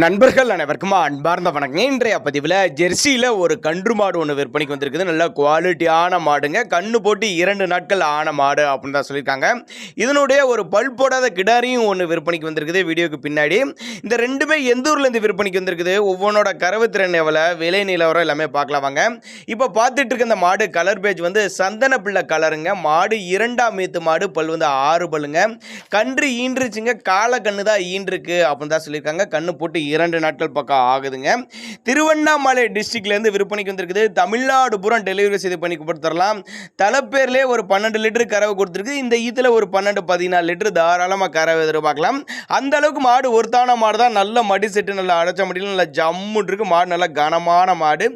நண்பர்கள் அனைவருக்கும் அன்பார்ந்த வணக்கம் இன்றைய பதிவில் ஜெர்சியில் ஒரு கன்று மாடு ஒன்று விற்பனைக்கு வந்திருக்குது. நல்ல குவாலிட்டியான மாடுங்க. கண்ணு போட்டு இரண்டு நாட்கள் ஆன மாடு அப்படின்னு தான் சொல்லியிருக்காங்க. இதனுடைய ஒரு பல் போடாத கிடாரியும் ஒன்று விற்பனைக்கு வந்திருக்குது. வீடியோக்கு பின்னாடி. இந்த ரெண்டுமே எந்த ஊர்லேருந்து விற்பனைக்கு வந்திருக்குது? ஒவ்வொன்றோட கறவு திறன் எவ்வளோ விலை நிலவரம் எல்லாமே பார்க்கலாம் வாங்க. இப்போ பார்த்துட்டு இருக்க இந்த மாடு கலர் பேஜ் வந்து சந்தன பிள்ளை கலருங்க மாடு இரண்டாம் மீத்து மாடு பல் வந்து ஆறு பல்லுங்க. கன்று ஈன்றுச்சுங்க. கால கண்ணு தான் ஈன்றுருக்கு அப்படின்னு தான் சொல்லியிருக்காங்க. கண்ணு போட்டு இரண்டு நாட்கள் பக்கம் ஆகுதுங்க. திருவண்ணாமலை டிஸ்ட்ரிக்ட்லேருந்து விற்பனைக்கு வந்திருக்குது. தமிழ்நாடு பூரம் டெலிவரி செய்து பண்ணி கொடுத்துடலாம். தலைப்பேர்லேயே ஒரு பன்னெண்டு லிட்டர் கறவை கொடுத்துருக்கு. இந்த ஈத்தில் ஒரு பன்னெண்டு பதினாலு லிட்டர் தாராளமாக கறவை எதிர்பார்க்கலாம். அந்த அளவுக்கு மாடு ஒருத்தான மாடு தான். நல்ல மடி செட்டு நல்லா அடைச்ச மடியில் நல்ல ஜம்முன் இருக்கு. மாடு நல்ல கனமான மாடு.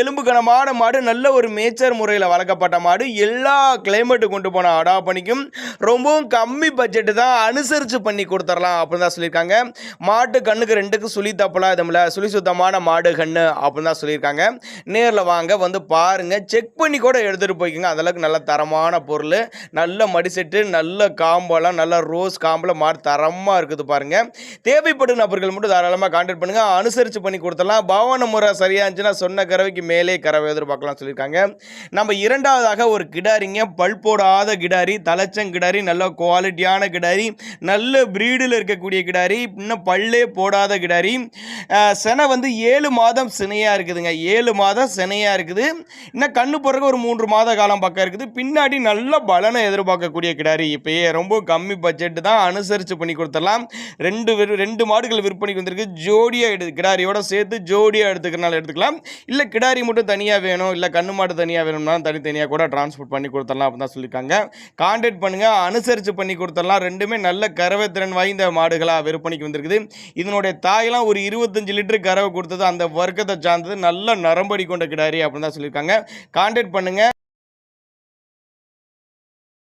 எலும்பு கனமான மாடு. நல்ல ஒரு மேச்சர் முறையில் வளர்க்கப்பட்ட மாடு. எல்லா கிளைமேட்டு கொண்டு போன அடா பணிக்கும் ரொம்பவும் கம்மி பட்ஜெட்டு தான் அனுசரித்து பண்ணி கொடுத்துடலாம் அப்படின்னு தான் சொல்லியிருக்காங்க. மாட்டு கண்ணுக்கு ரெண்டுக்கு சுழி தப்பலாம் இதுமில்ல சுழி சுத்தமான மாடு கண்ணு அப்படின்னு தான் சொல்லியிருக்காங்க. நேரில் வாங்க வந்து பாருங்கள் செக் பண்ணி கூட எடுத்துகிட்டு போய்க்குங்க. அந்தளவுக்கு நல்ல தரமான பொருள் நல்ல மடிசெட்டு நல்ல காம்பெல்லாம் நல்ல ரோஸ் காம்பில் மாடு தரமாக இருக்குது பாருங்கள் தேவைப்படும் நபர்கள் மட்டும் தாராளமாக கான்டாக்ட் பண்ணுங்கள் அனுசரித்து பண்ணி கொடுத்துடலாம். பவன முறை சரியாக இருந்துச்சுன்னா சொன்ன கறவைக்கு மேலே கறவை எதிர்பார்க்கலாம் சொல்லியிருக்காங்க. நம்ம இரண்டாவதாக ஒரு கிடாரிங்க பல் போடாத கிடாரி தலைச்சங் கிடாரி நல்ல குவாலிட்டியான கிடாரி நல்ல ப்ரீடில் இருக்கக்கூடிய கிடாரி இன்னும் பல்லே போடாத கிடாரி அஹ், செனை வந்து ஏழு மாதம் சினையாக இருக்குதுங்க. ஏழு மாதம் சினையாக இருக்குது. இன்னும் கண்ணு போடுறதுக்கு ஒரு மூன்று மாத காலம் பக்கம் இருக்குது. பின்னாடி நல்ல பலனை எதிர்பார்க்கக்கூடிய கிடாரி. இப்போயே ரொம்ப கம்மி பட்ஜெட்டு தான் அனுசரித்து பண்ணி கொடுத்துடலாம். ரெண்டு ரெண்டு மாடுகள் விற்பனைக்கு வந்திருக்கு. ஜோடியாக எடு கிடாரியோட சேர்த்து ஜோடியாக எடுத்துக்கிறனால எடுத்துக்கலாம். இல்லை கிடாரி மட்டும் தனியாக வேணும் இல்லை கண்ணு மாடு தனியாக வேணும்னா தனித்தனியாக கூட டிரான்ஸ்போர்ட் பண்ணி கொடுத்துடலாம் அப்படின்னு தான் சொல்லியிருக்காங்க. கான்டாக்ட் பண்ணுங்கள் அனுசரித்து பண்ணி கொடுத்துடலாம். ரெண்டுமே நல்ல கறவை திறன் வாய்ந்த மாடுகளாக விற்பனைக்கு வந்திருக்குது. இதனுடைய தாய் தாயெல்லாம் ஒரு இருபத்தஞ்சு லிட்டர் கறவை கொடுத்தது அந்த வர்க்கத்தை சார்ந்தது நல்ல நரம்படி கொண்ட கிடாரி அப்படின்னு தான் சொல்லியிருக்காங்க. கான்டாக்ட் பண்ணுங்கள்